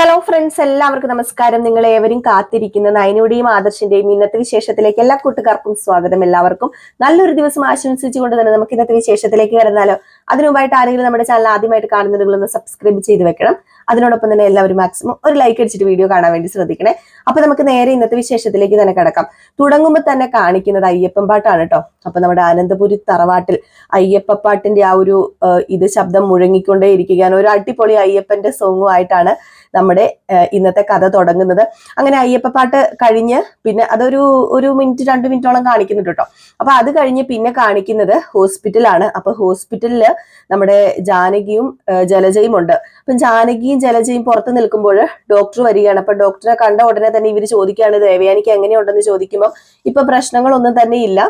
Hello friends എല്ലാവർക്കും നമസ്കാരം. നിങ്ങൾ ഏവരും കാത്തിരിക്കുന്ന നയനയുടെയും ആദർശിന്റെയും ഇന്നത്തെ വിശേഷത്തിലേക്ക് എല്ലാ കൂട്ടുകാർക്കും സ്വാഗതം എല്ലാവർക്കും. നല്ലൊരു ദിവസം ആശംസിച്ചുകൊണ്ട് തന്നെ നമുക്ക് ഇന്നത്തെ വിശേഷത്തിലേക്ക് വരുന്നാലോ അതിനുമായിട്ട് ആരെങ്കിലും നമ്മുടെ ചാനൽ ആദ്യമായിട്ട് കാണുന്നുണ്ടെങ്കിൽ സബ്സ്ക്രൈബ് ചെയ്ത് വെക്കണം. അതിനോടൊപ്പം തന്നെ എല്ലാവരും മാക്സിമം ഒരു ലൈക്ക് അടിച്ചിട്ട് വീഡിയോ കാണാൻ വേണ്ടി ശ്രദ്ധിക്കണേ. അപ്പൊ നമുക്ക് നേരെ ഇന്നത്തെ വിശേഷത്തിലേക്ക് തന്നെ കിടക്കാം. തുടങ്ങുമ്പോൾ തന്നെ കാണിക്കുന്നത് അയ്യപ്പൻ പാട്ടാണ് കേട്ടോ അപ്പൊ നമ്മുടെ അനന്തപുരി തറവാട്ടിൽ അയ്യപ്പ പാട്ടിന്റെ ആ ഒരു ഇത് ശബ്ദം മുഴങ്ങിക്കൊണ്ടേ ഇരിക്കുകയാണ് ഒരു അടിപൊളി അയ്യപ്പന്റെ സോങ്ങും ആയിട്ടാണ് നമ്മുടെ ഇന്നത്തെ കഥ തുടങ്ങുന്നത്. അങ്ങനെ അയ്യപ്പപ്പാട്ട് കഴിഞ്ഞ് പിന്നെ അതൊരു ഒരു മിനിറ്റ് രണ്ട് മിനിറ്റോളം കാണിക്കുന്നുണ്ട് കേട്ടോ അപ്പൊ അത് കഴിഞ്ഞ് പിന്നെ കാണിക്കുന്നത് ഹോസ്പിറ്റലാണ്. അപ്പൊ ഹോസ്പിറ്റലിൽ നമ്മുടെ ജാനകിയും ജലജയും ഉണ്ട്. അപ്പം ജാനകിയും ജലജയും പുറത്ത് നിൽക്കുമ്പോൾ ഡോക്ടർ വരികയാണ്. അപ്പൊ ഡോക്ടറെ കണ്ട ഉടനെ തന്നെ ഇവർ ചോദിക്കുകയാണ് ദേവയാനിക്ക് എങ്ങനെയുണ്ടെന്ന് ചോദിക്കുമ്പോൾ ഇപ്പൊ പ്രശ്നങ്ങളൊന്നും തന്നെ ഇല്ല.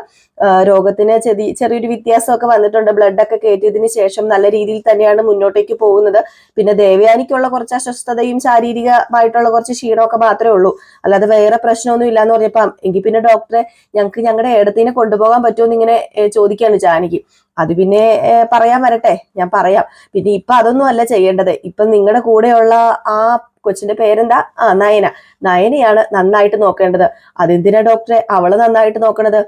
രോഗത്തിന് ചെറിയ ചെറിയൊരു വ്യത്യാസമൊക്കെ വന്നിട്ടുണ്ട്. ബ്ലഡ് ഒക്കെ കയറ്റിയതിന് ശേഷം നല്ല രീതിയിൽ തന്നെയാണ് മുന്നോട്ടേക്ക് പോകുന്നത്. പിന്നെ ദേവയാനിക്കുള്ള കുറച്ച് അസ്വസ്ഥതയും ശാരീരികമായിട്ടുള്ള കുറച്ച് ക്ഷീണമൊക്കെ മാത്രമേ ഉള്ളൂ. അല്ലാതെ വേറെ പ്രശ്നമൊന്നും ഇല്ലാന്ന് പറഞ്ഞപ്പം എങ്കിൽ പിന്നെ ഡോക്ടറെ ഞങ്ങൾക്ക് ഞങ്ങളുടെ ഏടത്തിനെ കൊണ്ടുപോകാൻ പറ്റുമോ ഇങ്ങനെ ചോദിക്കാണ് ജാനകി. അത് പിന്നെ പറയാൻ വരട്ടെ. ഞാൻ പറയാം. പിന്നെ ഇപ്പൊ അതൊന്നും അല്ല ചെയ്യേണ്ടത്. ഇപ്പൊ നിങ്ങളുടെ കൂടെയുള്ള ആ കൊച്ചിന്റെ പേരെന്താ? ആ നയന. നയനയാണ് നന്നായിട്ട് നോക്കേണ്ടത്. അതെന്തിനാ ഡോക്ടറെ അവൾ നന്നായിട്ട് നോക്കണത്?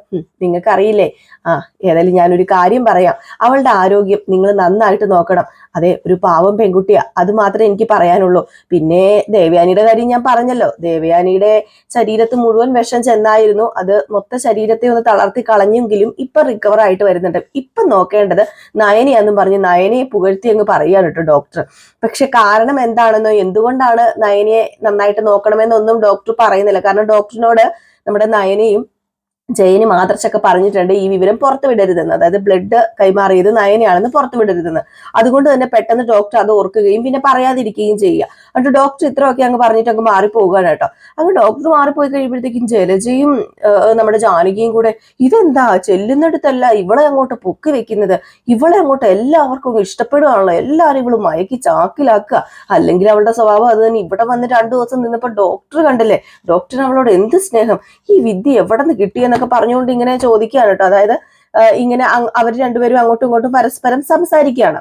നിങ്ങൾക്ക് അറിയില്ലേ ആ ഏതായാലും ഞാനൊരു കാര്യം പറയാം. അവളുടെ ആരോഗ്യം നിങ്ങൾ നന്നായിട്ട് നോക്കണം. അതെ ഒരു പാവം പെൺകുട്ടിയാ. അത് മാത്രമേ എനിക്ക് പറയാനുള്ളൂ. പിന്നെ ദേവയാനിയുടെ കാര്യം ഞാൻ പറഞ്ഞല്ലോ. ദേവയാനിയുടെ ശരീരത്ത് മുഴുവൻ വിഷം ചെന്നായിരുന്നു. അത് മൊത്ത ശരീരത്തെ ഒന്ന് തളർത്തി കളഞ്ഞെങ്കിലും ഇപ്പൊ റിക്കവർ ആയിട്ട് വരുന്നുണ്ട്. ഇപ്പൊ നോക്കേണ്ടത് നയനയാന്നും പറഞ്ഞ് നയനയെ പുകഴ്ത്തി അങ്ങ് പറയാണ് കേട്ടോ ഡോക്ടർ പക്ഷെ കാരണം എന്താണെന്നോ? എന്തുകൊണ്ടാണ് നയനയെ നന്നായിട്ട് നോക്കണമെന്നൊന്നും ഡോക്ടർ പറയുന്നില്ല. കാരണം ഡോക്ടറിനോട് നമ്മുടെ നയനയും ജയനും മാതൃശൊക്കെ പറഞ്ഞിട്ടുണ്ട് ഈ വിവരം പുറത്തു വിടരുതെന്ന്. അതായത് ബ്ലഡ് കൈമാറിയത് നയനയാണെന്ന് പുറത്തു വിടരുതെന്ന്. അതുകൊണ്ട് തന്നെ പെട്ടെന്ന് ഡോക്ടർ അത് ഓർക്കുകയും പിന്നെ പറയാതിരിക്കുകയും ചെയ്യുക. എന്നിട്ട് ഡോക്ടർ ഇത്രയൊക്കെ അങ്ങ് പറഞ്ഞിട്ട് അങ്ങ് മാറിപ്പോവുകയാണ് കേട്ടോ. അങ്ങ് ഡോക്ടർ മാറിപ്പോയി കഴിയുമ്പോഴത്തേക്കും ജലജയും നമ്മുടെ ജാനകിയും കൂടെ ഇതെന്താ? ചെല്ലുന്നിടത്തല്ല ഇവളെ അങ്ങോട്ട് പൊക്കി വെക്കുന്നത്. ഇവളെ അങ്ങോട്ട് എല്ലാവർക്കും ഇഷ്ടപ്പെടുകയാണല്ലോ എല്ലാവരും ഇവൾ മയക്കി ചാക്കിലാക്കുക. അല്ലെങ്കിൽ അവളുടെ സ്വഭാവം അത് തന്നെ. ഇവിടെ വന്ന് രണ്ടു ദിവസം നിന്നപ്പോൾ ഡോക്ടർ കണ്ടില്ലേ? ഡോക്ടറിന് അവളോട് എന്ത് സ്നേഹം? ഈ വിദ്യ എവിടെ നിന്ന് കിട്ടിയെന്നൊക്കെ പറഞ്ഞുകൊണ്ട് ഇങ്ങനെ ചോദിക്കുകയാണ് കേട്ടോ. അതായത് ഇങ്ങനെ അവർ രണ്ടുപേരും അങ്ങോട്ടും ഇങ്ങോട്ടും പരസ്പരം സംസാരിക്കുകയാണ്.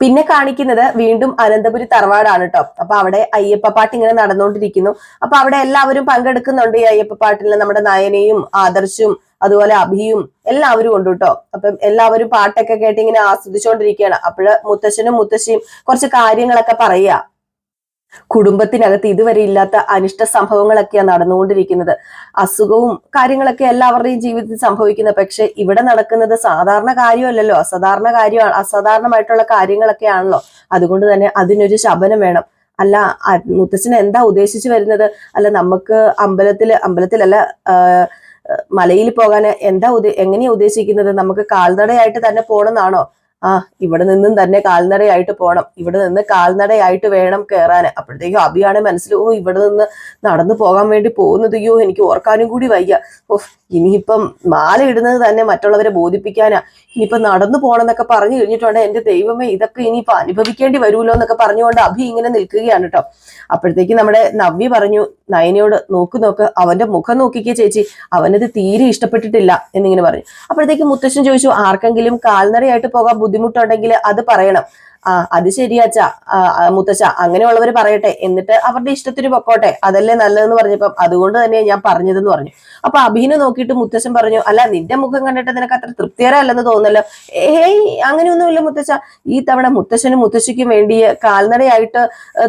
പിന്നെ കാണിക്കുന്നത് വീണ്ടും അനന്തപുരി തറവാടാണ് കേട്ടോ. അപ്പൊ അവിടെ അയ്യപ്പ പാട്ട് ഇങ്ങനെ നടന്നുകൊണ്ടിരിക്കുന്നു. അപ്പൊ അവിടെ എല്ലാവരും പങ്കെടുക്കുന്നുണ്ട് ഈ അയ്യപ്പ പാട്ടിൽ. നമ്മുടെ നയനയും ആദർശും അതുപോലെ അഭിയും എല്ലാവരും ഉണ്ട് കേട്ടോ. അപ്പം എല്ലാവരും പാട്ടൊക്കെ കേട്ട് ഇങ്ങനെ ആസ്വദിച്ചുകൊണ്ടിരിക്കുകയാണ്. അപ്പോഴ് മുത്തശ്ശനും മുത്തശ്ശിയും കുറച്ച് കാര്യങ്ങളൊക്കെ പറയുക. കുടുംബത്തിനകത്ത് ഇതുവരെ ഇല്ലാത്ത അനിഷ്ട സംഭവങ്ങളൊക്കെയാണ് നടന്നുകൊണ്ടിരിക്കുന്നത്. അസുഖവും കാര്യങ്ങളൊക്കെ എല്ലാവരുടെയും ജീവിതത്തിൽ സംഭവിക്കുന്നത്. പക്ഷെ ഇവിടെ നടക്കുന്നത് സാധാരണ കാര്യമല്ലല്ലോ. അസാധാരണ കാര്യമാണ് അസാധാരണമായിട്ടുള്ള കാര്യങ്ങളൊക്കെയാണല്ലോ. അതുകൊണ്ട് തന്നെ അതിനൊരു ശബനം വേണം. അല്ല മുത്തച്ഛൻ എന്താ ഉദ്ദേശിച്ചു വരുന്നത്? അല്ല നമുക്ക് അമ്പലത്തിൽ അമ്പലത്തിലല്ല മലയിൽ പോകാൻ എന്താ ഉദ്ദേ എങ്ങനെയാ ഉദ്ദേശിക്കുന്നത്? നമുക്ക് കാൽനടയായിട്ട് തന്നെ പോണെന്നാണോ? ആ ഇവിടെ നിന്നും തന്നെ കാൽനടയായിട്ട് പോകണം ഇവിടെ നിന്ന് കാൽനടയായിട്ട് വേണം കയറാൻ അപ്പോഴത്തേക്കും അഭിയാണ് മനസ്സിൽ ഓ ഇവിടെ നിന്ന് നടന്നു പോകാൻ വേണ്ടി പോകുന്നത് അയ്യോ എനിക്ക് ഓർക്കാനും കൂടി വയ്യ. ഓ ഇനിയിപ്പം മാല ഇടുന്നത് തന്നെ മറ്റുള്ളവരെ ബോധിപ്പിക്കാനാ. ഇനിയിപ്പം നടന്നു പോണെന്നൊക്കെ പറഞ്ഞു കഴിഞ്ഞിട്ടുണ്ട്. എന്റെ ദൈവമേ ഇതൊക്കെ ഇനിയിപ്പൊ അനുഭവിക്കേണ്ടി വരുമല്ലോ എന്നൊക്കെ പറഞ്ഞുകൊണ്ട് അഭി ഇങ്ങനെ നിൽക്കുകയാണ് കേട്ടോ. അപ്പോഴത്തേക്ക് നമ്മുടെ നവ്യ പറഞ്ഞു നയനയോട് നോക്ക് നോക്ക് അവന്റെ മുഖം നോക്കിക്കേ ചേച്ചി. അവനത് തീരെ ഇഷ്ടപ്പെട്ടിട്ടില്ല എന്നിങ്ങനെ പറഞ്ഞു. അപ്പോഴത്തേക്ക് മുത്തശ്ശൻ ചോദിച്ചു ആർക്കെങ്കിലും കാൽനടയായിട്ട് പോകാൻ ബുദ്ധിമുട്ടുണ്ടെങ്കിൽ അത് പറയണം. ആ അത് ശരിയാച്ച മുത്തച്ഛ അങ്ങനെയുള്ളവർ പറയട്ടെ. എന്നിട്ട് അവരുടെ ഇഷ്ടത്തിന് പൊക്കോട്ടെ. അതല്ലേ നല്ലതെന്ന് പറഞ്ഞപ്പം അതുകൊണ്ട് തന്നെ ഞാൻ പറഞ്ഞതെന്ന് പറഞ്ഞു. അപ്പൊ അഭിനെ നോക്കിയിട്ട് മുത്തശ്ശൻ പറഞ്ഞു അല്ല നിന്റെ മുഖം കണ്ടിട്ട് നിനക്ക് അത്ര തൃപ്തികരമല്ലെന്ന് തോന്നല്ലോ ഏയ് അങ്ങനെയൊന്നുമില്ല മുത്തശ്ശ. ഈ തവണ മുത്തശ്ശനും മുത്തശ്ശിക്കും വേണ്ടി കാൽനടയായിട്ട്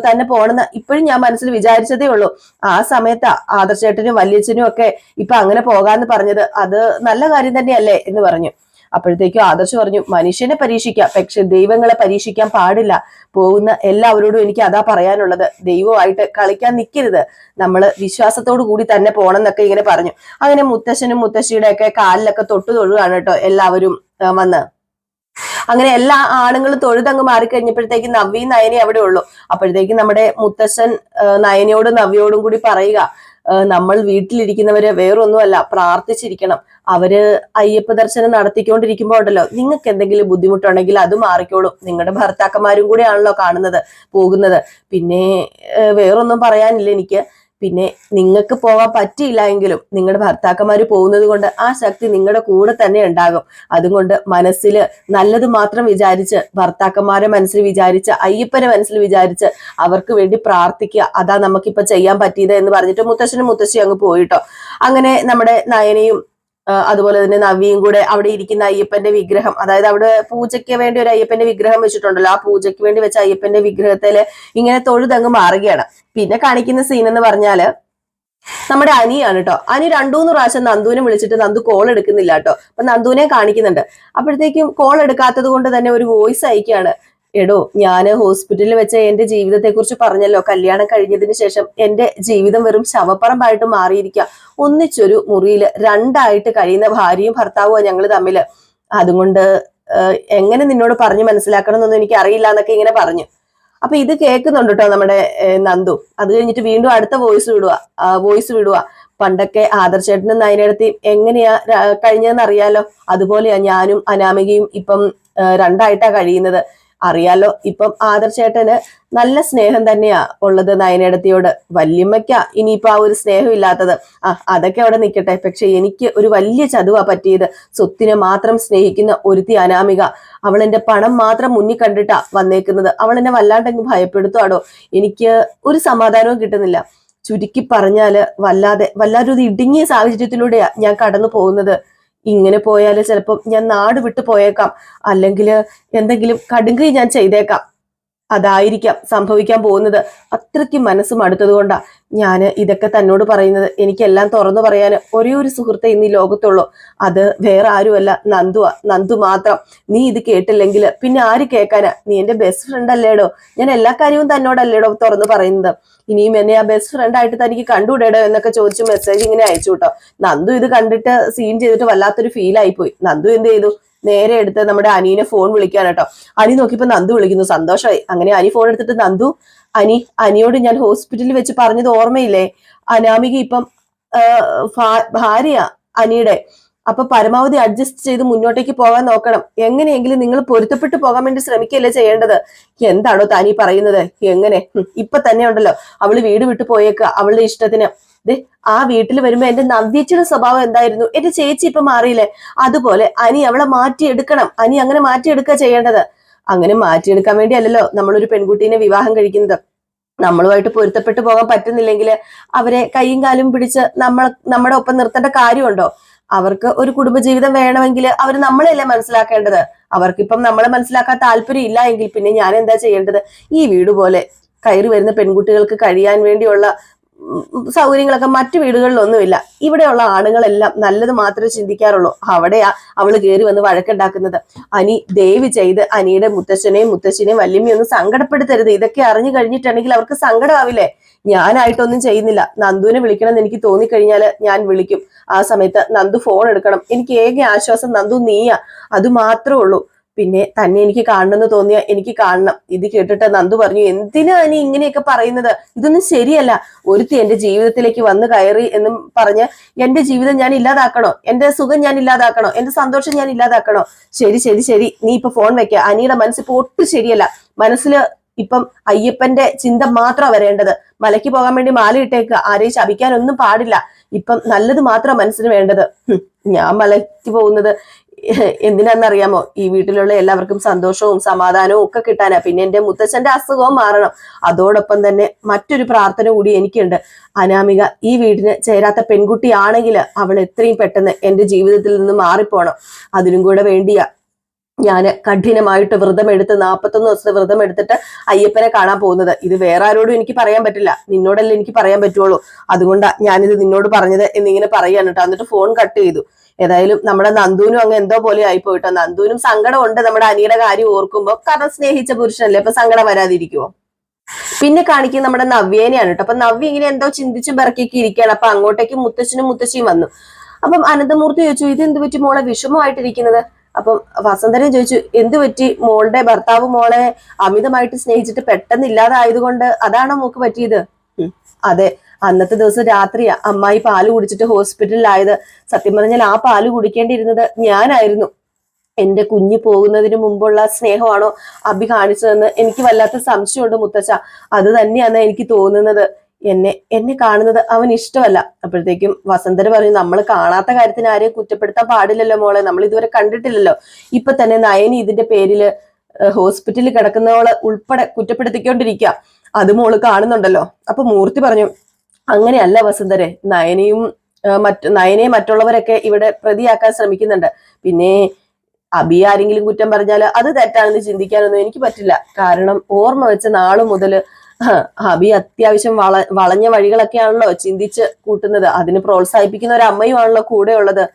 തന്നെ പോണെന്ന് ഇപ്പോഴും ഞാൻ മനസ്സിൽ വിചാരിച്ചതേ ഉള്ളൂ. ആ സമയത്ത് ആദർശേട്ടനും വല്യച്ഛനും ഒക്കെ ഇപ്പൊ അങ്ങനെ പോകാന്ന് പറഞ്ഞത്. അത് നല്ല കാര്യം തന്നെയല്ലേ? എന്ന് പറഞ്ഞു. അപ്പോഴത്തേക്കും ആദർശ് പറഞ്ഞു മനുഷ്യനെ പരീക്ഷിക്കാം പക്ഷെ ദൈവങ്ങളെ പരീക്ഷിക്കാൻ പാടില്ല. പോകുന്ന എല്ലാവരോടും എനിക്ക് അതാ പറയാനുള്ളത്. ദൈവമായിട്ട് കളിക്കാൻ നിൽക്കരുത്. നമ്മൾ വിശ്വാസത്തോടു കൂടി തന്നെ പോകണം എന്നൊക്കെ ഇങ്ങനെ പറഞ്ഞു. അങ്ങനെ മുത്തശ്ശനും മുത്തശ്ശിയുടെ ഒക്കെ കാലിലൊക്കെ തൊട്ടു തൊഴുകയാണ് കേട്ടോ എല്ലാവരും വന്ന്. അങ്ങനെ എല്ലാ ആണുങ്ങളും തൊഴുതങ്ങ് മാറിക്കഴിഞ്ഞപ്പോഴത്തേക്ക് നവ്യ നയനി അവിടെ ഉള്ളൂ. അപ്പോഴത്തേക്കും നമ്മുടെ മുത്തശ്ശൻ നയനയോടും നവ്യയോടും കൂടി പറയുക നമ്മൾ വീട്ടിലിരിക്കുന്നവര് വേറൊന്നുമല്ല പ്രാർത്ഥിച്ചിരിക്കണം. അവർ അയ്യപ്പ ദർശനം നടത്തിക്കൊണ്ടിരിക്കുമ്പോ ഉണ്ടല്ലോ നിങ്ങൾക്ക് എന്തെങ്കിലും ബുദ്ധിമുട്ടുണ്ടെങ്കിൽ അത് മാറിക്കോളും. നിങ്ങളുടെ ഭർത്താക്കന്മാരും കൂടെയാണല്ലോ കാണുന്നത് പോകുന്നത്. പിന്നെ വേറൊന്നും പറയാനില്ല എനിക്ക്. പിന്നെ നിങ്ങൾക്ക് പോകാൻ പറ്റിയില്ല എങ്കിലും നിങ്ങളുടെ ഭർത്താക്കന്മാർ പോകുന്നത് കൊണ്ട് ആ ശക്തി നിങ്ങളുടെ കൂടെ തന്നെ ഉണ്ടാകും. അതുകൊണ്ട് മനസ്സിൽ നല്ലത് മാത്രം വിചാരിച്ച് ഭർത്താക്കന്മാരെ മനസ്സിൽ വിചാരിച്ച് അയ്യപ്പനെ മനസ്സിൽ വിചാരിച്ച് അവർക്ക് വേണ്ടി പ്രാർത്ഥിക്കുക. അതാ നമുക്കിപ്പോൾ ചെയ്യാൻ പറ്റിയത് എന്ന് പറഞ്ഞിട്ട് മുത്തശ്ശനും മുത്തശ്ശിയും അങ്ങ് പോയിട്ടോ. അങ്ങനെ നമ്മുടെ നയനയും അതുപോലെ തന്നെ നവിയും കൂടെ അവിടെ ഇരിക്കുന്ന അയ്യപ്പന്റെ വിഗ്രഹം അതായത് അവിടെ പൂജയ്ക്ക് വേണ്ടി ഒരു അയ്യപ്പന്റെ വിഗ്രഹം വെച്ചിട്ടുണ്ടല്ലോ. ആ പൂജയ്ക്ക് വേണ്ടി വെച്ച അയ്യപ്പന്റെ വിഗ്രഹത്തിൽ ഇങ്ങനെ തൊഴുതങ്ങ് മാറുകയാണ്. പിന്നെ കാണിക്കുന്ന സീൻ എന്ന് പറഞ്ഞാൽ നമ്മുടെ അനിയാണ് കേട്ടോ. അനി രണ്ടുമൂന്ന് പ്രാവശ്യം നന്ദുവിനെ വിളിച്ചിട്ട് നന്ദു കോൾ എടുക്കുന്നില്ല കേട്ടോ. അപ്പൊ നന്ദുവിനെ കാണിക്കുന്നുണ്ട്. അപ്പോഴത്തേക്കും കോൾ എടുക്കാത്തത് കൊണ്ട് തന്നെ ഒരു വോയിസ് അയക്കുകയാണ്. എടോ ഞാൻ ഹോസ്പിറ്റലിൽ വെച്ച എന്റെ ജീവിതത്തെ കുറിച്ച് പറഞ്ഞല്ലോ. കല്യാണം കഴിഞ്ഞതിന് ശേഷം എന്റെ ജീവിതം വെറും ശവപ്പറമ്പായിട്ട് മാറിയിരിക്കുക ഒന്നിച്ചൊരു മുറിയിൽ രണ്ടായിട്ട് കഴിയുന്ന ഭാര്യയും ഭർത്താവുമാണ് ഞങ്ങൾ തമ്മിൽ. അതുകൊണ്ട് എങ്ങനെ നിന്നോട് പറഞ്ഞു മനസ്സിലാക്കണം എന്നൊന്നും എനിക്ക് അറിയില്ല എന്നൊക്കെ ഇങ്ങനെ പറഞ്ഞു. അപ്പൊ ഇത് കേൾക്കുന്നുണ്ട് കേട്ടോ നമ്മുടെ നന്ദു. അത് കഴിഞ്ഞിട്ട് വീണ്ടും അടുത്ത വോയിസ് വിടുക വോയിസ് വിടുക പണ്ടൊക്കെ ആദർശേട്ടനും നയനടത്തി എങ്ങനെയാ കഴിഞ്ഞതെന്ന് അറിയാലോ അതുപോലെയാ ഞാനും അനാമികയും ഇപ്പം രണ്ടായിട്ടാ കഴിയുന്നത്. അറിയാലോ. ഇപ്പം ആദർശേട്ടന് നല്ല സ്നേഹം തന്നെയാ ഉള്ളത് നയനേടത്തിയോട്. വല്യമ്മയ്ക്കാ ഇനിയിപ്പോ ആ ഒരു സ്നേഹം ഇല്ലാത്തത്. ആ അതൊക്കെ അവിടെ നിൽക്കട്ടെ പക്ഷെ എനിക്ക് ഒരു വലിയ ചതുവാ പറ്റിയത്. സ്വത്തിനെ മാത്രം സ്നേഹിക്കുന്ന ഒരുത്തി അനാമിക. അവൾ എന്റെ പണം മാത്രം മുന്നിൽ കണ്ടിട്ടാ വന്നേക്കുന്നത്. അവൾ എന്നെ വല്ലാണ്ടെങ്കിൽ ഭയപ്പെടുത്തുവാടോ. എനിക്ക് ഒരു സമാധാനവും കിട്ടുന്നില്ല. ചുരുക്കി പറഞ്ഞാൽ വല്ലാതെ വല്ലാതെ ഒരു ഇടുങ്ങിയ സാഹചര്യത്തിലൂടെയാ ഞാൻ കടന്നു പോകുന്നത്. ഇങ്ങനെ പോയാൽ ചിലപ്പോൾ ഞാൻ നാട് വിട്ടു പോയേക്കാം. അല്ലെങ്കിൽ എന്തെങ്കിലും കടുങ്കൈ ഞാൻ ചെയ്തേക്കാം. അതായിരിക്കാം സംഭവിക്കാൻ പോകുന്നത്. അത്രയ്ക്ക് മനസ്സ് മടുത്തത് കൊണ്ടാ ഞാൻ ഇതൊക്കെ തന്നോട് പറയുന്നത്. എനിക്കെല്ലാം തുറന്നു പറയാൻ ഒരേ ഒരു സുഹൃത്തെ ഇന്ന് ഈ ലോകത്തുള്ളൂ. അത് വേറെ ആരുമല്ല. നന്ദുവാ. നന്ദു മാത്രം. നീ ഇത് കേട്ടില്ലെങ്കിൽ പിന്നെ ആര് കേൾക്കാനാ നീ എന്റെ ബെസ്റ്റ് ഫ്രണ്ട് അല്ലേടോ? ഞാൻ എല്ലാ കാര്യവും തന്നോടല്ലേടോ തുറന്നു പറയുന്നത്. ഇനിയും എന്നെ ആ ബെസ്റ്റ് ഫ്രണ്ട് ആയിട്ട് തനിക്ക് കണ്ടുവിടേടോ എന്നൊക്കെ ചോദിച്ചു മെസ്സേജ് ഇങ്ങനെ അയച്ചു കേട്ടോ നന്ദു ഇത് കണ്ടിട്ട് സീൻ ചെയ്തിട്ട് വല്ലാത്തൊരു ഫീൽ ആയിപ്പോയി. നന്ദു എന്ത് ചെയ്തു? നേരെ എടുത്ത് നമ്മുടെ അനീനെ ഫോൺ വിളിക്കാൻ കേട്ടോ. അനി നോക്കിയപ്പോ നന്ദു വിളിക്കുന്നു. സന്തോഷമായി. അങ്ങനെ അനി ഫോൺ എടുത്തിട്ട് നന്ദു അനി അനിയോട് ഞാൻ ഹോസ്പിറ്റലിൽ വെച്ച് പറഞ്ഞത് ഓർമ്മയില്ലേ? അനാമിക ഇപ്പം ഭാര്യ അനിയുടെ അപ്പൊ പരമാവധി അഡ്ജസ്റ്റ് ചെയ്ത് മുന്നോട്ടേക്ക് പോകാൻ നോക്കണം. എങ്ങനെയെങ്കിലും നിങ്ങൾ പൊരുത്തപ്പെട്ടു പോകാൻ വേണ്ടി ശ്രമിക്കല്ലേ ചെയ്യേണ്ടത്? എന്താണോ താനീ പറയുന്നത്? എങ്ങനെ? ഇപ്പൊ തന്നെ ഉണ്ടല്ലോ. അവൾ വീട് വിട്ടു പോയേക്ക. അവളുടെ ഇഷ്ടത്തിന്. ആ വീട്ടിൽ വരുമ്പോ എന്റെ നവ്യച്ചിയുടെ സ്വഭാവം എന്തായിരുന്നു? എന്റെ ചേച്ചി ഇപ്പൊ മാറിയില്ലേ? അതുപോലെ അനി അവളെ മാറ്റിയെടുക്കണം. അനി അങ്ങനെ മാറ്റിയെടുക്കുക ചെയ്യേണ്ടത്. അങ്ങനെ മാറ്റിയെടുക്കാൻ വേണ്ടി അല്ലല്ലോ നമ്മളൊരു പെൺകുട്ടീനെ വിവാഹം കഴിക്കുന്നത്. നമ്മളുമായിട്ട് പൊരുത്തപ്പെട്ടു പോകാൻ പറ്റുന്നില്ലെങ്കിൽ അവരെ കൈയും കാലും പിടിച്ച് നമ്മൾ നമ്മുടെ ഒപ്പം നിർത്തേണ്ട കാര്യമുണ്ടോ? അവർക്ക് ഒരു കുടുംബജീവിതം വേണമെങ്കിൽ അവർ നമ്മളെയല്ലേ മനസ്സിലാക്കേണ്ടത്? അവർക്കിപ്പം നമ്മളെ മനസ്സിലാക്കാൻ താല്പര്യം ഇല്ല എങ്കിൽ പിന്നെ ഞാൻ എന്താ ചെയ്യേണ്ടത്? ഈ വീട് പോലെ കയറി വരുന്ന പെൺകുട്ടികൾക്ക് കഴിയാൻ വേണ്ടിയുള്ള സൗകര്യങ്ങളൊക്കെ മറ്റു വീടുകളിലൊന്നുമില്ല. ഇവിടെയുള്ള ആണുങ്ങളെല്ലാം നല്ലത് മാത്രമേ ചിന്തിക്കാറുള്ളൂ. അവിടെയാ അവൾ കയറി വന്ന് വഴക്കുണ്ടാക്കുന്നത്. അനി ദയവ് ചെയ്ത് അനിയുടെ മുത്തശ്ശനെയും മുത്തശ്ശിനെയും വല്യമ്മയും ഒന്നും സങ്കടപ്പെടുത്തരുത്. ഇതൊക്കെ അറിഞ്ഞു കഴിഞ്ഞിട്ടുണ്ടെങ്കിൽ അവർക്ക് സങ്കടമാവില്ലേ? ഞാനായിട്ടൊന്നും ചെയ്യുന്നില്ല. നന്ദുവിനെ വിളിക്കണം എന്ന് എനിക്ക് തോന്നിക്കഴിഞ്ഞാൽ ഞാൻ വിളിക്കും. ആ സമയത്ത് നന്ദു ഫോൺ എടുക്കണം. എനിക്ക് ഏക ആശ്വാസം നന്ദു നീയാ. അത് മാത്രമേ ഉള്ളൂ. പിന്നെ തന്നെ എനിക്ക് കാണണമെന്ന് തോന്നിയ എനിക്ക് കാണണം. ഇത് കേട്ടിട്ട് നന്ദു പറഞ്ഞു എന്തിനാ നീ ഇങ്ങനെയൊക്കെ പറയുന്നത്? ഇതൊന്നും ശരിയല്ല. ഒരുത്തി എന്റെ ജീവിതത്തിലേക്ക് വന്നു കയറി എന്നും പറഞ്ഞ് എന്റെ ജീവിതം ഞാൻ ഇല്ലാതാക്കണോ? എന്റെ സുഖം ഞാൻ ഇല്ലാതാക്കണോ? എന്റെ സന്തോഷം ഞാൻ ഇല്ലാതാക്കണോ? ശരി ശരി ശരി. നീ ഇപ്പൊ ഫോൺ വെക്ക. അനിയുടെ മനസ്സ് ഇപ്പൊ ഒട്ടും ശരിയല്ല. മനസ്സിൽ ഇപ്പം അയ്യപ്പന്റെ ചിന്ത മാത്രം വരേണ്ടത്. മലയ്ക്ക് പോകാൻ വേണ്ടി മാല ഇട്ടേക്ക്. ആരെയും ശപിക്കാനൊന്നും പാടില്ല. ഇപ്പം നല്ലത് മാത്രം മനസ്സിന് വേണ്ടത്. ഞാൻ മലയ്ക്ക് പോകുന്നത് എന്തിനാന്നറിയാമോ ഈ വീട്ടിലുള്ള എല്ലാവർക്കും സന്തോഷവും സമാധാനവും ഒക്കെ കിട്ടാനാ. പിന്നെ എന്റെ മുത്തച്ഛന്റെ അസുഖവും മാറണം. അതോടൊപ്പം തന്നെ മറ്റൊരു പ്രാർത്ഥന കൂടി എനിക്കുണ്ട്. അനാമിക ഈ വീടിന് ചേരാത്ത പെൺകുട്ടിയാണെങ്കിൽ അവൾ എത്രയും പെട്ടെന്ന് എന്റെ ജീവിതത്തിൽ നിന്ന് മാറിപ്പോണം. അതിനും കൂടെ വേണ്ടിയാ ഞാൻ കഠിനമായിട്ട് വ്രതമെടുത്ത് നാൽപ്പത്തൊന്ന് ദിവസത്തെ വ്രതം എടുത്തിട്ട് അയ്യപ്പനെ കാണാൻ പോകുന്നത്. ഇത് വേറെ ആരോടും എനിക്ക് പറയാൻ പറ്റില്ല. നിന്നോടല്ലേ എനിക്ക് പറയാൻ പറ്റുള്ളൂ. അതുകൊണ്ടാ ഞാനിത് നിന്നോട് പറഞ്ഞത് എന്നിങ്ങനെ പറയാണ് എന്നിട്ട് ഫോൺ കട്ട് ചെയ്തു. ഏതായാലും നമ്മുടെ നന്ദുവിനും അങ്ങ് എന്തോ പോലെ ആയിപ്പോയിട്ടോ നന്ദുവിനും സങ്കടമുണ്ട് നമ്മുടെ അനിയുടെ കാര്യം ഓർക്കുമ്പോൾ കാരണം സ്നേഹിച്ച പുരുഷനല്ലേ? അപ്പൊ സങ്കടം വരാതിരിക്കുവോ? പിന്നെ കാണിക്കുന്നത് നമ്മുടെ നവ്യേനെയാണ് കേട്ടോ. അപ്പൊ നവ്യ ഇങ്ങനെ എന്തോ ചിന്തിച്ചും പിറക്കിയൊക്കെ ഇരിക്കുകയാണ്. അപ്പൊ അങ്ങോട്ടേക്ക് മുത്തച്ഛനും മുത്തശ്ശിയും വന്നു. അപ്പം അനന്തമൂർത്തി ചോദിച്ചു ഇത് എന്ത് പറ്റി മോളെ? വിഷമമായിട്ടിരിക്കുന്നത്. അപ്പം വസന്തരൻ ചോദിച്ചു എന്ത് പറ്റി? മോളുടെ ഭർത്താവ് മോളെ അമിതമായിട്ട് സ്നേഹിച്ചിട്ട് പെട്ടെന്ന് ഇല്ലാതായതുകൊണ്ട് അതാണോ മോക്ക് പറ്റിയത്? അതെ. അന്നത്തെ ദിവസം രാത്രിയാ അമ്മായി പാൽ കുടിച്ചിട്ട് ഹോസ്പിറ്റലിലായത്. സത്യം പറഞ്ഞാൽ ആ പാൽ കുടിക്കേണ്ടിയിരുന്നത് ഞാനായിരുന്നു. എന്റെ കുഞ്ഞ് പോകുന്നതിന് മുമ്പുള്ള സ്നേഹമാണോ അബി കാണിച്ചതെന്ന് എനിക്ക് വല്ലാത്ത സംശയമുണ്ട് മുത്തച്ഛ. അത് തന്നെയാണ് എനിക്ക് തോന്നുന്നത്. എന്നെ എന്നെ കാണുന്നത് അവൻ ഇഷ്ടമല്ല. അപ്പോഴത്തേക്കും വസന്തര പറഞ്ഞു നമ്മൾ കാണാത്ത കാര്യത്തിന് ആരെയും കുറ്റപ്പെടുത്താൻ പാടില്ലല്ലോ മോളെ. നമ്മൾ ഇതുവരെ കണ്ടിട്ടില്ലല്ലോ. ഇപ്പൊ തന്നെ നയനി ഇതിന്റെ പേരിൽ ഹോസ്പിറ്റലിൽ കിടക്കുന്നവളെ ഉൾപ്പെടെ കുറ്റപ്പെടുത്തിക്കൊണ്ടിരിക്കുക അത് മോൾ കാണുന്നുണ്ടല്ലോ. അപ്പൊ മൂർത്തി പറഞ്ഞു അങ്ങനെയല്ല വസുന്ധരെ നയനയും മറ്റ് നയനെ മറ്റുള്ളവരൊക്കെ ഇവിടെ പ്രതിയാക്കാൻ ശ്രമിക്കുന്നുണ്ട്. പിന്നെ അബി ആരെങ്കിലും കുറ്റം പറഞ്ഞാൽ അത് തെറ്റാണെന്ന് ചിന്തിക്കാനൊന്നും എനിക്ക് പറ്റില്ല. കാരണം ഓർമ്മ വെച്ച നാളു മുതൽ അബി അത്യാവശ്യം വള വളഞ്ഞ വഴികളൊക്കെയാണല്ലോ ചിന്തിച്ച് കൂട്ടുന്നത്. അതിന് പ്രോത്സാഹിപ്പിക്കുന്ന ഒരു അമ്മയുമാണല്ലോ കൂടെ ഉള്ളത്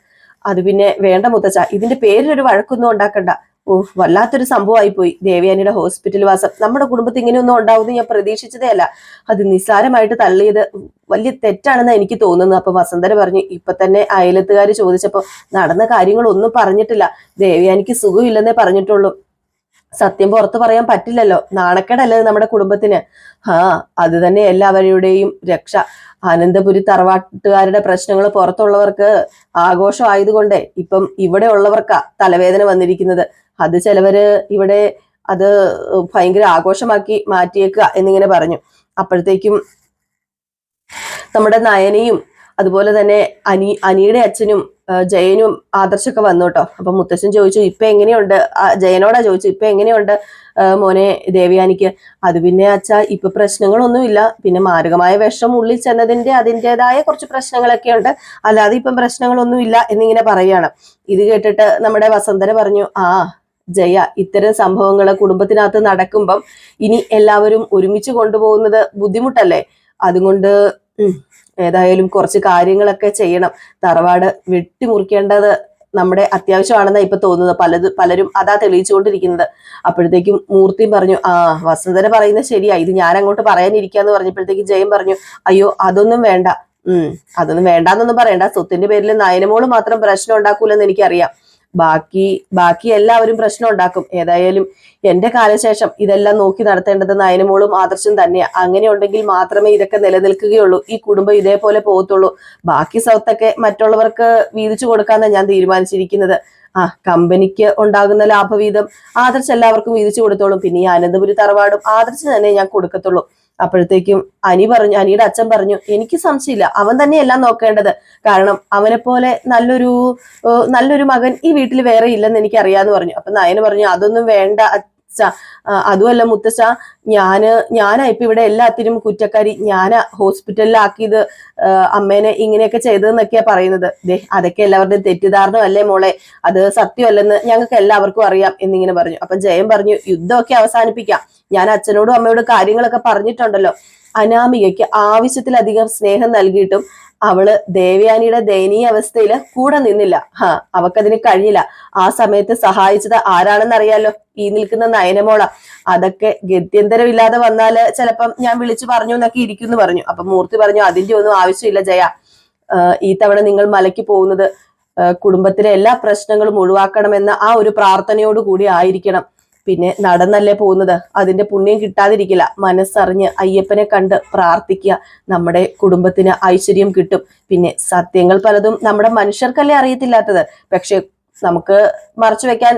അത് പിന്നെ വേണ്ട മുത്തച്ഛ ഇതിന്റെ പേരിലൊരു വഴക്കൊന്നും ഉണ്ടാക്കണ്ട. ഓ വല്ലാത്തൊരു സംഭവമായി പോയി ദേവയാനിയുടെ ഹോസ്പിറ്റൽ വാസം. നമ്മുടെ കുടുംബത്തിൽ ഇങ്ങനെയൊന്നും ഉണ്ടാവുമെന്ന് ഞാൻ പ്രതീക്ഷിച്ചതേ അല്ല. അത് നിസ്സാരമായിട്ട് തള്ളിയത് വലിയ തെറ്റാണെന്ന് എനിക്ക് തോന്നുന്നു അപ്പൊ വസന്തര പറഞ്ഞു ഇപ്പൊ തന്നെ അയലത്തുകാർ ചോദിച്ചപ്പോ നടന്ന കാര്യങ്ങളൊന്നും പറഞ്ഞിട്ടില്ല. ദേവയാനിക്ക് സുഖമില്ലെന്നേ പറഞ്ഞിട്ടുള്ളൂ. സത്യം പുറത്തു പറയാൻ പറ്റില്ലല്ലോ. നാണക്കേടല്ലേ നമ്മുടെ കുടുംബത്തിന്? ആ അത് തന്നെ എല്ലാവരുടെയും രക്ഷ. അനന്തപുരി തറവാട്ടുകാരുടെ പ്രശ്നങ്ങൾ പുറത്തുള്ളവർക്ക് ആഘോഷം ആയതുകൊണ്ട് ഇപ്പം ഇവിടെ ഉള്ളവർക്കാ തലവേദന വന്നിരിക്കുന്നത്. അത് ചിലവര് ഇവിടെ അത് ഭയങ്കര ആഘോഷമാക്കി മാറ്റിയേക്കുക എന്നിങ്ങനെ പറഞ്ഞു. അപ്പോഴത്തേക്കും നമ്മുടെ നയനയും അതുപോലെ തന്നെ അനി അനിയുടെ അച്ഛനും ജയനും ആദർശൊക്കെ വന്നു കേട്ടോ അപ്പൊ മുത്തച്ഛൻ ചോദിച്ചു ഇപ്പൊ എങ്ങനെയുണ്ട്? ജയനോടാ ചോദിച്ചു ഇപ്പൊ എങ്ങനെയുണ്ട് മോനെ ദേവയാനിക്ക്? അത് പിന്നെ അച്ഛ ഇപ്പൊ പ്രശ്നങ്ങളൊന്നുമില്ല. പിന്നെ മാരകമായ വിഷം ഉള്ളിൽ ചെന്നതിന്റെ അതിന്റെതായ കുറച്ച് പ്രശ്നങ്ങളൊക്കെ ഉണ്ട്. അല്ലാതെ ഇപ്പം പ്രശ്നങ്ങളൊന്നുമില്ല എന്നിങ്ങനെ പറയാണ്. ഇത് കേട്ടിട്ട് നമ്മുടെ വസന്തര പറഞ്ഞു ആ ജയ ഇത്തരം സംഭവങ്ങൾ കുടുംബത്തിനകത്ത് നടക്കുമ്പം ഇനി എല്ലാവരും ഒരുമിച്ച് കൊണ്ടുപോകുന്നത് ബുദ്ധിമുട്ടല്ലേ? അതുകൊണ്ട് ഏതായാലും കുറച്ച് കാര്യങ്ങളൊക്കെ ചെയ്യണം. തറവാട് വെട്ടിമുറിക്കേണ്ടത് നമ്മുടെ അത്യാവശ്യമാണെന്നാണ് ഇപ്പൊ തോന്നുന്നത്. പലത് പലരും അതാ തെളിയിച്ചുകൊണ്ടിരിക്കുന്നത്. അപ്പോഴത്തേക്കും മൂർത്തിയും പറഞ്ഞു ആ വസന്തര പറയുന്നത് ശരിയാ. ഇത് ഞാൻ അങ്ങോട്ട് പറയാനിരിക്കാന്ന് പറഞ്ഞപ്പോഴത്തേക്കും ജയം പറഞ്ഞു അയ്യോ അതൊന്നും വേണ്ട. ഉം അതൊന്നും വേണ്ടാന്നൊന്നും പറയണ്ട. സ്വത്തിന്റെ പേരിൽ നയനമോൾ മാത്രം പ്രശ്നം ഉണ്ടാക്കൂലെന്ന് എനിക്കറിയാം. ബാക്കി ബാക്കി എല്ലാവരും പ്രശ്നം ഉണ്ടാക്കും. ഏതായാലും എന്റെ കാലശേഷം ഇതെല്ലാം നോക്കി നടത്തേണ്ടത് നയനമോളും ആദർശം തന്നെയാ. അങ്ങനെ ഉണ്ടെങ്കിൽ മാത്രമേ ഇതൊക്കെ നിലനിൽക്കുകയുള്ളൂ. ഈ കുടുംബം ഇതേപോലെ പോകത്തുള്ളൂ. ബാക്കി സ്വത്തൊക്കെ മറ്റുള്ളവർക്ക് വീതിച്ചു കൊടുക്കാന്നാണ് ഞാൻ തീരുമാനിച്ചിരിക്കുന്നത്. ആ കമ്പനിക്ക് ഉണ്ടാകുന്ന ലാഭവീതം ആദർശ് എല്ലാവർക്കും വീതിച്ചു കൊടുത്തോളും. പിന്നെ ഈ അനന്തപുരി തറവാടും ആദർശ് തന്നെ ഞാൻ കൊടുക്കത്തുള്ളൂ. അപ്പോഴത്തേക്കും അനി പറഞ്ഞു അനിയുടെ അച്ഛൻ പറഞ്ഞു എനിക്ക് സംശയമില്ല അവൻ തന്നെ എല്ലാം നോക്കേണ്ടത്. കാരണം അവനെ പോലെ നല്ലൊരു നല്ലൊരു മകൻ ഈ വീട്ടിൽ വേറെ ഇല്ലെന്ന് എനിക്ക് അറിയാന്ന് പറഞ്ഞു. അപ്പൊ നയന് പറഞ്ഞു അതൊന്നും വേണ്ട അതുമല്ല മുത്തച്ഛ ഞാൻ ഞാനാ ഇപ്പൊ ഇവിടെ എല്ലാത്തിനും കുറ്റക്കാരി. ഞാനാ ഹോസ്പിറ്റലിലാക്കിയത് അമ്മേനെ ഇങ്ങനെയൊക്കെ ചെയ്തതെന്നൊക്കെയാ പറയുന്നത്. ദേ അതൊക്കെ എല്ലാവരുടെയും തെറ്റിദ്ധാരണ അല്ലേ മോളെ? അത് സത്യമല്ലെന്ന് ഞങ്ങൾക്ക് എല്ലാവർക്കും അറിയാം എന്നിങ്ങനെ പറഞ്ഞു. അപ്പൊ ജയം പറഞ്ഞു യുദ്ധമൊക്കെ അവസാനിപ്പിക്കാം. ഞാൻ അച്ഛനോടും അമ്മയോടും കാര്യങ്ങളൊക്കെ പറഞ്ഞിട്ടുണ്ടല്ലോ. അനാമികയ്ക്ക് ആവശ്യത്തിലധികം സ്നേഹം നൽകിയിട്ടും അവൾ ദേവയാനിയുടെ ദയനീയ അവസ്ഥയിൽ കൂടെ നിന്നില്ല. ഹാ അവക്കതിന് കഴിഞ്ഞില്ല. ആ സമയത്ത് സഹായിച്ചത് ആരാണെന്ന് അറിയാലോ ഈ നിൽക്കുന്ന നയനമോള. അതൊക്കെ ഗത്യന്തരമില്ലാതെ വന്നാൽ ചിലപ്പം ഞാൻ വിളിച്ചു പറഞ്ഞു എന്നൊക്കെ ഇരിക്കുന്നു പറഞ്ഞു. അപ്പൊ മൂർത്തി പറഞ്ഞു അതിന്റെ ഒന്നും ആവശ്യമില്ല ജയ. ഈ തവണ നിങ്ങൾ മലയ്ക്ക് പോകുന്നത് കുടുംബത്തിലെ എല്ലാ പ്രശ്നങ്ങളും ഒഴിവാക്കണമെന്ന ആ ഒരു പ്രാർത്ഥനയോടുകൂടി ആയിരിക്കണം. പിന്നെ നടന്നല്ലേ പോകുന്നത്? അതിന്റെ പുണ്യം കിട്ടാതിരിക്കില്ല. മനസ്സറിഞ്ഞ് അയ്യപ്പനെ കണ്ട് പ്രാർത്ഥിക്കുക. നമ്മുടെ കുടുംബത്തിന് ഐശ്വര്യം കിട്ടും. പിന്നെ സത്യങ്ങൾ പലതും നമ്മുടെ മനുഷ്യർക്കല്ലേ അറിയത്തില്ലാത്തത്? പക്ഷെ നമുക്ക് മറച്ചു വെക്കാൻ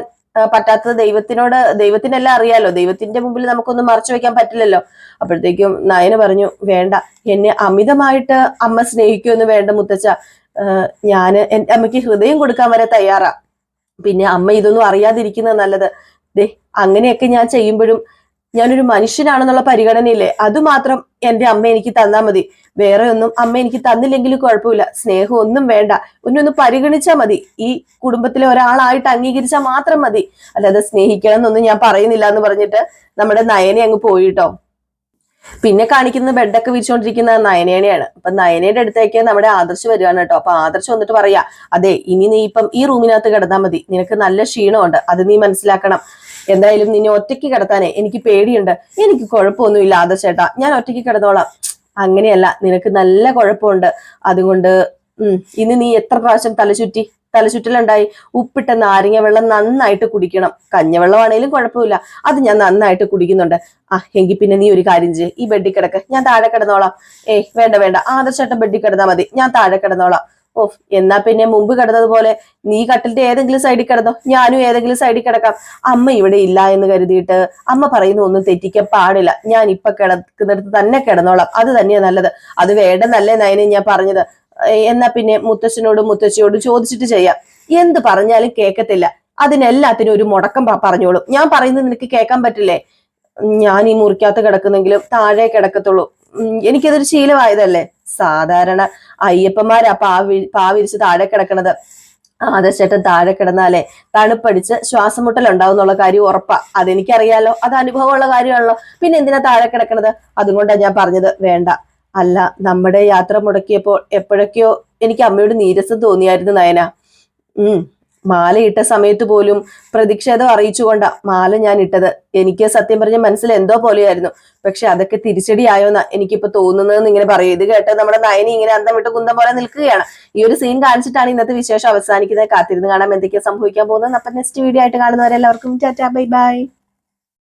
പറ്റാത്തത് ദൈവത്തിനോട് ദൈവത്തിനെല്ലാം അറിയാലോ? ദൈവത്തിന്റെ മുമ്പിൽ നമുക്കൊന്നും മറച്ചു വെക്കാൻ പറ്റില്ലല്ലോ? അപ്പോഴത്തേക്കും നായന പറഞ്ഞു വേണ്ട എന്നെ അമിതമായിട്ട് അമ്മ സ്നേഹിക്കുമെന്ന് വേണ്ട മുത്തച്ഛ. ഞാൻ എന്റെ അമ്മയ്ക്ക് ഹൃദയം കൊടുക്കാൻ വരെ തയ്യാറാ. പിന്നെ അമ്മ ഇതൊന്നും അറിയാതിരിക്കുന്നത് നല്ലത്. ദേ അങ്ങനെയൊക്കെ ഞാൻ ചെയ്യുമ്പോഴും ഞാനൊരു മനുഷ്യനാണെന്നുള്ള പരിഗണനയില്ലേ? അതുമാത്രം എന്റെ അമ്മ എനിക്ക് തന്നാ മതി. വേറെ ഒന്നും അമ്മ എനിക്ക് തന്നില്ലെങ്കിലും കുഴപ്പമില്ല. സ്നേഹം ഒന്നും വേണ്ട. ഒന്നൊന്ന് പരിഗണിച്ചാൽ മതി. ഈ കുടുംബത്തിലെ ഒരാളായിട്ട് അംഗീകരിച്ചാൽ മാത്രം മതി. അല്ലാതെ സ്നേഹിക്കണം എന്നൊന്നും ഞാൻ പറയുന്നില്ല എന്ന് പറഞ്ഞിട്ട് നമ്മുടെ നയനെ അങ്ങ് പോയിട്ടോ? പിന്നെ കാണിക്കുന്ന ബെഡൊക്കെ വിരിച്ചുകൊണ്ടിരിക്കുന്ന നയനേനെയാണ്. അപ്പൊ നയനയുടെ അടുത്തേക്ക് നമ്മുടെ ആദർശ് വരികയാണ് കേട്ടോ. അപ്പൊ ആദർശ് വന്നിട്ട് പറയാ അതെ ഇനി നീ ഇപ്പം ഈ റൂമിനകത്ത് കിടന്നാൽ മതി. നിനക്ക് നല്ല ക്ഷീണമുണ്ട്. അത് നീ മനസ്സിലാക്കണം. എന്തായാലും നിന്നെ ഒറ്റയ്ക്ക് കിടത്താനേ എനിക്ക് പേടിയുണ്ട്. എനിക്ക് കുഴപ്പമൊന്നുമില്ല ആദർശേട്ടാ ഞാൻ ഒറ്റയ്ക്ക് കിടന്നോളാം. അങ്ങനെയല്ല നിനക്ക് നല്ല കുഴപ്പമുണ്ട്. അതുകൊണ്ട് ഉം ഇന്ന് നീ എത്ര പ്രാവശ്യം തലചുറ്റി തലചുറ്റലുണ്ടായി? ഉപ്പിട്ട നാരങ്ങ വെള്ളം നന്നായിട്ട് കുടിക്കണം. കഞ്ഞവെള്ളമാണേലും കുഴപ്പമില്ല. അത് ഞാൻ നന്നായിട്ട് കുടിക്കുന്നുണ്ട്. ആ എങ്കിൽ പിന്നെ നീ ഒരു കാര്യം ചെയ്യ്. ഈ ബെഡിൽ കിടക്ക്. ഞാൻ താഴെ കിടന്നോളാം. ഏയ് വേണ്ട വേണ്ട. ആദർശേട്ടൻ ബെഡിൽ മതി. ഞാൻ താഴെ കിടന്നോളാം. ഓ എന്നാ പിന്നെ മുമ്പ് കിടന്നതുപോലെ നീ കട്ടിലിന്റെ ഏതെങ്കിലും സൈഡിൽ കിടന്നോ? ഞാനും ഏതെങ്കിലും സൈഡിൽ കിടക്കാം. അമ്മ ഇവിടെ ഇല്ല എന്ന് കരുതിയിട്ട് അമ്മ പറയുന്ന ഒന്നും തെറ്റിക്കാൻ പാടില്ല. ഞാൻ ഇപ്പൊ കിടക്കുന്നിടത്ത് തന്നെ കിടന്നോളാം. അത് തന്നെയാ നല്ലത്. അത് വേണ്ടെന്നല്ലേ നയനെ ഞാൻ പറഞ്ഞത്. എന്നാ പിന്നെ മുത്തച്ഛനോടും മുത്തശ്ശിയോടും ചോദിച്ചിട്ട് ചെയ്യാം. എന്ത് പറഞ്ഞാലും കേൾക്കത്തില്ല അതിനെല്ലാത്തിനും ഒരു മുടക്കം പറഞ്ഞോളൂ. ഞാൻ പറയുന്നത് നിനക്ക് കേൾക്കാൻ പറ്റില്ലേ? ഞാൻ ഈ മുറിക്കകത്ത് കിടക്കുന്നെങ്കിലും താഴെ കിടക്കത്തുള്ളൂ. എനിക്കതൊരു ശീലമായതല്ലേ? സാധാരണ അയ്യപ്പന്മാരാ പാവി പാവിരിച്ച് താഴെ കിടക്കണത്. ആദർശേട്ടൻ താഴെ കിടന്നാലേ തണുപ്പടിച്ച് ശ്വാസം ഉണ്ടാവും എന്നുള്ള കാര്യം ഉറപ്പാ. അതെനിക്കറിയാലോ. അത് അനുഭവമുള്ള കാര്യമാണല്ലോ. പിന്നെ എന്തിനാ താഴെ കിടക്കണത്? അതുകൊണ്ടാണ് ഞാൻ പറഞ്ഞത്. വേണ്ട. അല്ല നമ്മുടെ യാത്ര മുടക്കിയപ്പോൾ എപ്പോഴൊക്കെയോ എനിക്ക് അമ്മയോട് നീരസം തോന്നിയായിരുന്നു നയന. ഉം. മാല സമയത്ത് പോലും പ്രതിഷേധം അറിയിച്ചുകൊണ്ടാ മാല ഞാൻ ഇട്ടത്. എനിക്ക് സത്യം പറഞ്ഞ മനസ്സിൽ എന്തോ പോലെയായിരുന്നു. പക്ഷെ അതൊക്കെ തിരിച്ചടി ആയോന്നാ എനിക്കിപ്പോ തോന്നുന്നതെന്ന് ഇങ്ങനെ പറയും. ഇത് കേട്ട് നമ്മുടെ നയനി ഇങ്ങനെ അന്തം വിട്ട് കുന്തം പോലെ നിൽക്കുകയാണ്. ഈ ഒരു സീൻ കാണിച്ചിട്ടാണ് ഇന്നത്തെ വിശേഷം അവസാനിക്കുന്നത്. കാത്തിരുന്ന് കാണാം എന്തൊക്കെയാ സംഭവിക്കാൻ പോകുന്നത് അപ്പൊ നെക്സ്റ്റ് വീഡിയോ ആയിട്ട് കാണുന്നവരെല്ലാവർക്കും ടാറ്റാ ബൈ ബൈ.